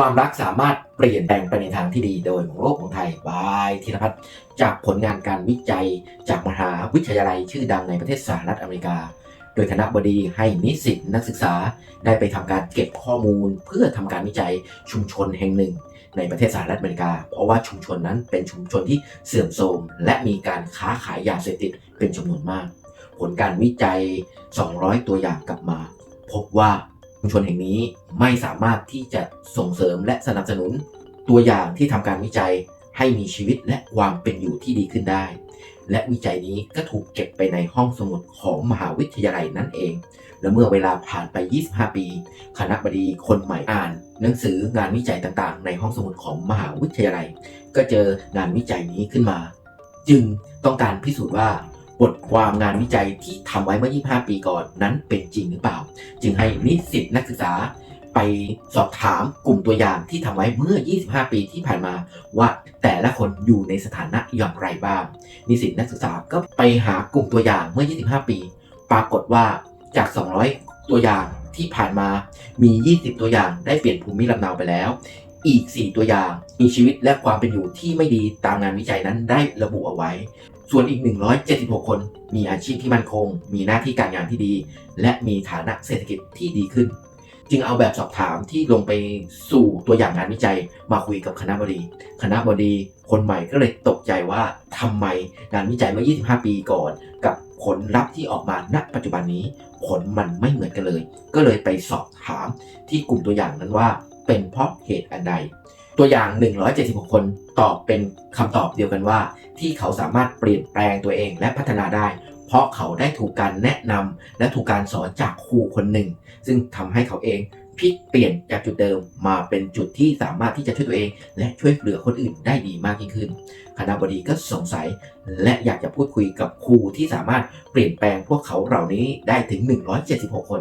ความรักสามารถเปลี่ยนแปลงไปในทางที่ดีโดยของโลกของไทยบายธีรพัฒน์จากผลงานการวิจัยจากมหาวิทยาลัยชื่อดังในประเทศสหรัฐอเมริกา โดยคณะบดีให้นิสิตนักศึกษาได้ไปทำการเก็บข้อมูล เพื่อทำการวิจัยชุมชนแห่งหนึ่ง ในประเทศสหรัฐอเมริกา เพราะว่าชุมชนนั้นเป็นชุมชนที่เสื่อมโทรมและมีการค้าขายยาเสพติดเป็นจำนวนมาก ผลการวิจัย 200 ตัวอย่างกลับมา พบว่า มชนแห่งนี้ไม่สามารถที่จะส่งเสริมและสนับสนุน ตัวอย่างที่ทำการวิจัยให้มีชีวิตและความเป็นอยู่ที่ดีขึ้นได้ และวิจัยนี้ก็ถูกเก็บไปในห้องสมุดของมหาวิทยาลัยนั่นเอง และเมื่อเวลาผ่านไป 25 ปี คณะบดีคนใหม่อ่าน หนังสืองานวิจัยต่างๆ ในห้องสมุดของมหาวิทยาลัย ก็เจองานวิจัยนี้ขึ้นมา จึงต้องการพิสูจน์ว่า บทความงานวิจัยที่ทำไว้เมื่อ 25 ปีก่อนนั้นเป็นจริงหรือเปล่า จึงให้นิสิตนักศึกษาไปสอบถามกลุ่มตัวอย่างที่ทำไว้เมื่อ 25 ปีที่ผ่านมา ว่าแต่ละคนอยู่ในสถานะอย่างไรบ้าง นิสิตนักศึกษาก็ไปหากลุ่มตัวอย่างเมื่อ 25 ปี ปรากฏว่าจาก 200 ตัวอย่างที่ผ่านมา มี 20 ตัวอย่างได้เปลี่ยนภูมิลำเนาไปแล้ว อีก 4 ตัวอย่างมีชีวิตและความเป็นอยู่ที่ไม่ดีตามงานวิจัยนั้นได้ระบุเอาไว้ ส่วนอีก 176 คนมีอาชีพที่มั่นคง มีหน้าที่การงานที่ดี และมีฐานะเศรษฐกิจที่ดีขึ้น จึงเอาแบบสอบถามที่ลงไปสู่ตัวอย่างงานวิจัยมาคุยกับคณะบดี คณะบดีคนใหม่ก็เลยตกใจว่าทำไมงานวิจัยเมื่อ 25 ปีก่อน กับผลลัพธ์ที่ออกมาณปัจจุบันนี้ ผลมันไม่เหมือนกันเลย ก็เลยไปสอบถามที่กลุ่มตัวอย่างนั้นว่า เป็นเพราะเหตุอันใด ตัวอย่าง 176 คนตอบเป็นคำตอบเดียวกันว่า ที่เขาสามารถเปลี่ยนแปลงตัวเองและพัฒนาได้ เพราะเขาได้ถูกการแนะนำและถูกการสอนจากครูคนหนึ่ง ซึ่งทำให้เขาเองพลิกเปลี่ยนจากจุดเดิมมาเป็นจุดที่สามารถที่จะช่วยตัวเอง และช่วยเหลือคนอื่นได้ดีมากยิ่งขึ้น คณะบดีก็สงสัย และอยากจะพูดคุยกับครูที่สามารถเปลี่ยนแปลงพวกเขาเหล่านี้ได้ถึง 176 คน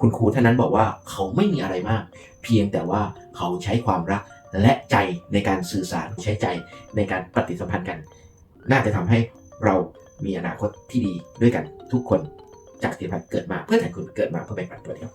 คุณครูท่านนั้นบอกว่าเขาไม่มีอะไรมาก เพียงแต่ว่าเขาใช้ความรัก และใจในการสื่อสารใช้ใจในการปฏิสัมพันธ์กัน น่าจะทำให้เรามีอนาคตที่ดีด้วยกันทุกคนจากสิพันเกิดมาเพื่อแทนคุณเกิดมาเพื่อแบ่งปันตัวเดียว